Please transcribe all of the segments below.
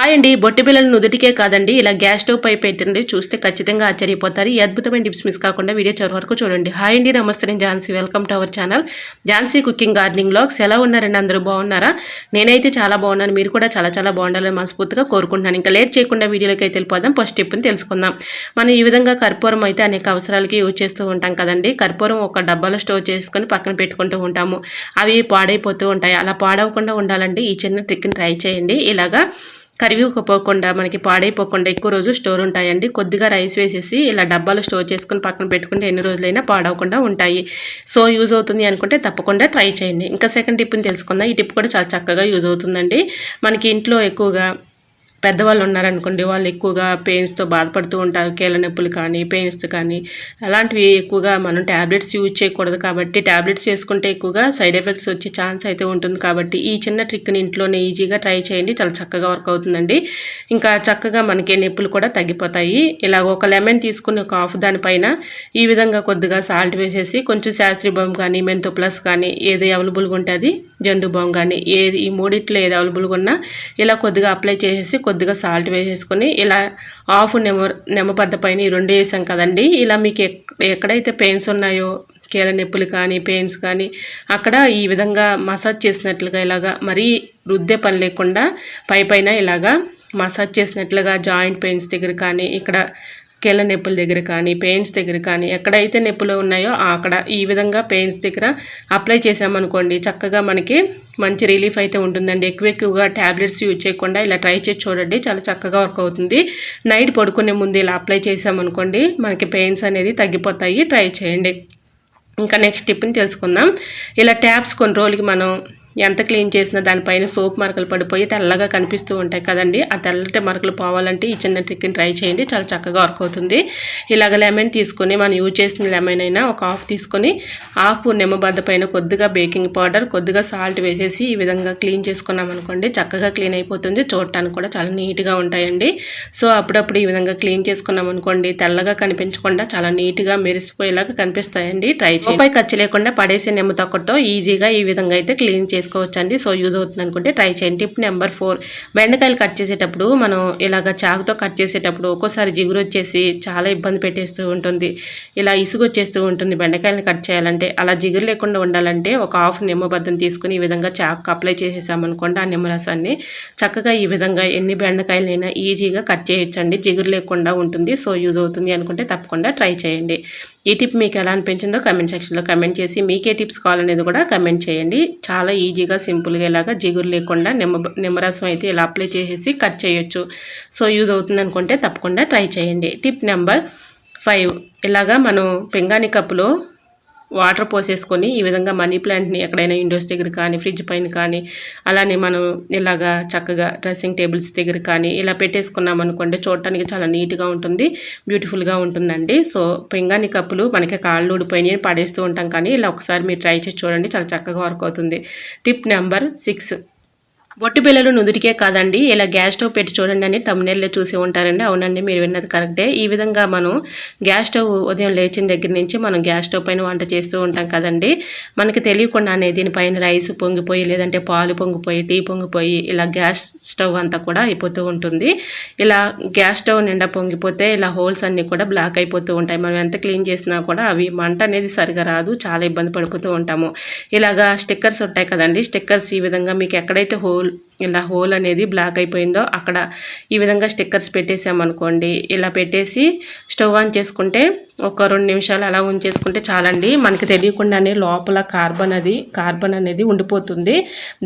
Hi అండి బొట్టి పిల్లలు నుదుటికే కాదండి ఇలా గ్యాస్ స్టవ్ పై పెట్టండి చూస్తే ఖచ్చితంగా ఆశ్చర్యపోతారు. ఈ అద్భుతమైన టిప్స్ మిస్ కాకుండా వీడియో చివరి వరకు చూడండి. హాయ్ అండి నమస్తే నేను Jhansi. Welcome to our channel. Jhansi cooking gardening blogs ఎలా ఉన్నారండి? అందరూ బాగున్నారా? నేనైతే చాలా బాగున్నాను. మీరు కూడా చాలా చాలా బాగుండాలని మనస్ఫూర్తిగా కోరుకుంటున్నాను. ఇంకా లేట్ చేయకుండా వీడియోలోకి అయితే వెళ్ళిపోదాం. ఫస్ట్ టిప్ని తెలుసుకుందాం. మనం ఈ విధంగా కర్పూరం అయితే అనేక అవసరాలకి యూజ్ చేస్తూ ఉంటాం కదండి. కర్పూరం ఒక డబ్బాలో స్టోర్ చేసుకొని పక్కన పెట్టుకుంటూ ఉంటాము. అవి పాడైపోతూ ఉంటాయి. అలా పాడవకుండా ఉండాలంటే ఈ చిన్న ట్రిక్ని ట్రై చేయండి. ఇలాగా కరిగిపోకుండా మనకి పాడైపోకుండా ఎక్కువ రోజులు స్టోర్ ఉంటాయండి. కొద్దిగా రైస్ వేసేసి ఇలా డబ్బాలు స్టోర్ చేసుకుని పక్కన పెట్టుకుంటే ఎన్ని రోజులైనా పాడవకుండా ఉంటాయి. సో యూజ్ అవుతుంది అనుకుంటే తప్పకుండా ట్రై చేయండి. ఇంకా సెకండ్ టిప్ని తెలుసుకుందాం. ఈ టిప్ కూడా చాలా చక్కగా యూజ్ అవుతుందండి. మనకి ఇంట్లో ఎక్కువగా పెద్దవాళ్ళు ఉన్నారనుకోండి వాళ్ళు ఎక్కువగా పెయిన్స్తో బాధపడుతూ ఉంటారు. కీళ్ళ నొప్పులు కానీ పెయిన్స్ కానీ. అలాంటివి ఎక్కువగా మనం ట్యాబ్లెట్స్ యూజ్ చేయకూడదు కాబట్టి ట్యాబ్లెట్స్ వేసుకుంటే ఎక్కువగా సైడ్ ఎఫెక్ట్స్ వచ్చే ఛాన్స్ అయితే ఉంటుంది కాబట్టి ఈ చిన్న ట్రిక్ని ఇంట్లోనే ఈజీగా ట్రై చేయండి. చాలా చక్కగా వర్క్ అవుతుందండి. ఇంకా చక్కగా మనకి నొప్పులు కూడా తగ్గిపోతాయి. ఇలా ఒక లెమన్ తీసుకుని ఒక హాఫ్ దానిపైన ఈ విధంగా కొద్దిగా సాల్ట్ వేసేసి కొంచెం శాస్త్రీ బొమ్మ కానీ మెంతో ప్లస్ కానీ ఏది అవైలబుల్గా ఉంటుంది జండు బాంబు కానీ ఏది ఈ మూడిట్లో ఏది అవైలబుల్గా ఉన్నా ఇలా కొద్దిగా అప్లై చేసేసి కొద్దిగా సాల్ట్ వేసేసుకొని ఇలా హాఫ్ నెమ నెమ్మపద్ద పైన ఈ రెండు వేసాం కదండి. ఇలా మీకు ఎక్కడైతే పెయిన్స్ ఉన్నాయో కీళ్ళ నొప్పులు కానీ పెయిన్స్ కానీ అక్కడ ఈ విధంగా మసాజ్ చేసినట్లుగా ఇలాగా మరీ రుద్దే పని లేకుండా పై పైన ఇలాగా మసాజ్ చేసినట్లుగా జాయింట్ పెయిన్స్ దగ్గర కానీ ఇక్కడ కీళ్ళ నొప్పుల దగ్గర కానీ పెయిన్స్ దగ్గర కానీ ఎక్కడైతే నొప్పులు ఉన్నాయో అక్కడ ఈ విధంగా పెయిన్స్ దగ్గర అప్లై చేసామనుకోండి చక్కగా మనకి మంచి రిలీఫ్ అయితే ఉంటుందండి. ఎక్కువ ఎక్కువగా ట్యాబ్లెట్స్ యూజ్ చేయకుండా ఇలా ట్రై చేసి చూడండి చాలా చక్కగా వర్క్ అవుతుంది. నైట్ పడుకునే ముందు ఇలా అప్లై చేసామనుకోండి మనకి పెయిన్స్ అనేది తగ్గిపోతాయి. ట్రై చేయండి. ఇంకా నెక్స్ట్ టిప్ని తెలుసుకుందాం. ఇలా ట్యాబ్స్ కొన్ని రోజులకి మనం ఎంత క్లీన్ చేసినా దానిపైన సోప్ మరకలు పడిపోయి తెల్లగా కనిపిస్తూ ఉంటాయి కదండి. ఆ తెల్లటి మరకలు పోవాలంటే ఈ చిన్న ట్రిక్ని ట్రై చేయండి. చాలా చక్కగా వర్క్ అవుతుంది. ఇలాగ లెమన్ తీసుకొని మనం యూజ్ చేసిన లెమన్ అయినా ఒక హాఫ్ తీసుకొని హాఫ్ నిమ్మబద్ద పైన కొద్దిగా బేకింగ్ పౌడర్ కొద్దిగా సాల్ట్ వేసేసి ఈ విధంగా క్లీన్ చేసుకున్నాం అనుకోండి చక్కగా క్లీన్ అయిపోతుంది. చూడటానికి కూడా చాలా నీట్గా ఉంటాయండి. సో అప్పుడప్పుడు ఈ విధంగా క్లీన్ చేసుకున్నాం అనుకోండి తెల్లగా కనిపించకుండా చాలా నీట్గా మెరిసిపోయేలాగా కనిపిస్తాయండి. ట్రై చేయండి. ఖర్చు లేకుండా పడేసే నిమ్మ తొక్కటో ఈజీగా ఈ విధంగా అయితే క్లీన్ చేసి చేసుకోవచ్చండి. సో యూజ్ అవుతుంది అనుకుంటే ట్రై చేయండి. టిప్ నెంబర్ ఫోర్ బెండకాయలు కట్ చేసేటప్పుడు మనం ఇలాగ చాకుతో కట్ చేసేటప్పుడు ఒక్కోసారి జిగురు వచ్చేసి చాలా ఇబ్బంది పెట్టేస్తూ ఉంటుంది. ఇలా ఇసుగు వచ్చేస్తూ ఉంటుంది బెండకాయలను కట్ చేయాలంటే. అలా జిగురు లేకుండా ఉండాలంటే ఒక హాఫ్ నిమ్మబద్దం తీసుకుని ఈ విధంగా చాకు అప్లై చేసేసామనుకోండి ఆ నిమ్మరసాన్ని చక్కగా ఈ విధంగా ఎన్ని బెండకాయలైనా ఈజీగా కట్ చేయొచ్చండి. జిగురు లేకుండా ఉంటుంది. సో యూజ్ అవుతుంది అనుకుంటే తప్పకుండా ట్రై చేయండి. ఈ టిప్ మీకు ఎలా అనిపించిందో కమెంట్ సెక్షన్లో కమెంట్ చేసి మీకే టిప్స్ కావాలనేది కూడా కమెంట్ చేయండి. చాలా ఈజీగా సింపుల్గా ఇలాగా జిగురు లేకుండా నిమ్మ నిమ్మరసం అయితే ఇలా అప్లై చేసేసి కట్ చేయొచ్చు. సో యూజ్ అవుతుంది అనుకుంటే తప్పకుండా ట్రై చేయండి. టిప్ నెంబర్ ఫైవ్ ఇలాగా మనం పింగాణి కప్పులో వాటర్ పోసేసుకొని ఈ విధంగా మనీ ప్లాంట్ని ఎక్కడైనా విండోస్ దగ్గర కానీ ఫ్రిడ్జ్ పైన కానీ అలానే మనం ఇలాగా చక్కగా డ్రెస్సింగ్ టేబుల్స్ దగ్గర కానీ ఇలా పెట్టేసుకున్నాం అనుకోండి చూడటానికి చాలా నీట్గా ఉంటుంది బ్యూటిఫుల్గా ఉంటుందండి. సో పింగాని కప్పులు మనకి కాళ్ళు ఊడిపోయినాయి పడేస్తూ ఉంటాం కానీ ఇలా ఒకసారి మీరు ట్రై చేసి చూడండి చాలా చక్కగా వర్క్ అవుతుంది. Tip number six. బొట్టు పిల్లలు నుదుటికే కాదండి. ఇలా గ్యాస్ స్టవ్ పెట్టి చూడండి అని తమ్నెల్లో చూసి ఉంటారండి. అవునండి మీరు విన్నది కరెక్టే ఈ విధంగా మనం గ్యాస్ స్టవ్ ఉదయం లేచిన దగ్గర నుంచి మనం గ్యాస్ స్టవ్ పైన వంట చేస్తూ ఉంటాం కదండి. మనకి తెలియకుండానే దీనిపైన రైస్ పొంగిపోయి లేదంటే పాలు పొంగిపోయి టీ పొంగిపోయి ఇలా గ్యాస్ స్టవ్ అంతా కూడా అయిపోతూ ఉంటుంది. ఇలా గ్యాస్ స్టవ్ నిండా పొంగిపోతే ఇలా హోల్స్ అన్నీ కూడా బ్లాక్ అయిపోతూ ఉంటాయి. మనం ఎంత క్లీన్ చేసినా కూడా అవి మంట అనేది సరిగా రాదు. చాలా ఇబ్బంది పడిపోతూ ఉంటాము. ఇలాగా స్టిక్కర్స్ ఉంటాయి కదండి. స్టిక్కర్స్ ఈ విధంగా మీకు ఎక్కడైతే హోల్ ఇలా హోల్ అనేది బ్లాక్ అయిపోయిందో అక్కడ ఈ విధంగా స్టిక్కర్స్ పెట్టేసామనుకోండి. ఇలా పెట్టేసి స్టవ్ ఆన్ చేసుకుంటే ఒక రెండు నిమిషాలు అలా ఉంచేసుకుంటే చాలండి. మనకి తెలియకుండానే లోపల కార్బన్ అది కార్బన్ అనేది ఉండిపోతుంది.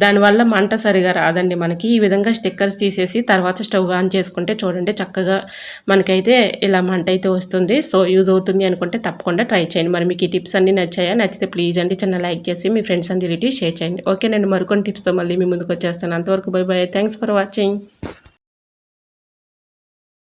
దానివల్ల మంట సరిగా రాదండి మనకి. ఈ విధంగా స్టిక్కర్స్ తీసేసి తర్వాత స్టవ్ ఆన్ చేసుకుంటే చూడండి చక్కగా మనకైతే ఇలా మంట అయితే వస్తుంది. సో యూజ్ అవుతుంది అనుకుంటే తప్పకుండా ట్రై చేయండి. మరి మీకు ఈ టిప్స్ అన్నీ నచ్చాయా? నచ్చితే ప్లీజ్ అండి చిన్న లైక్ చేసి మీ ఫ్రెండ్స్ అండ్ రిలేటివ్స్ షేర్ చేయండి. ఓకే నేను మరికొన్ని టిప్స్తో మళ్ళీ మీ ముందుకు వచ్చేస్తాను. అంతవరకు bye bye thanks for watching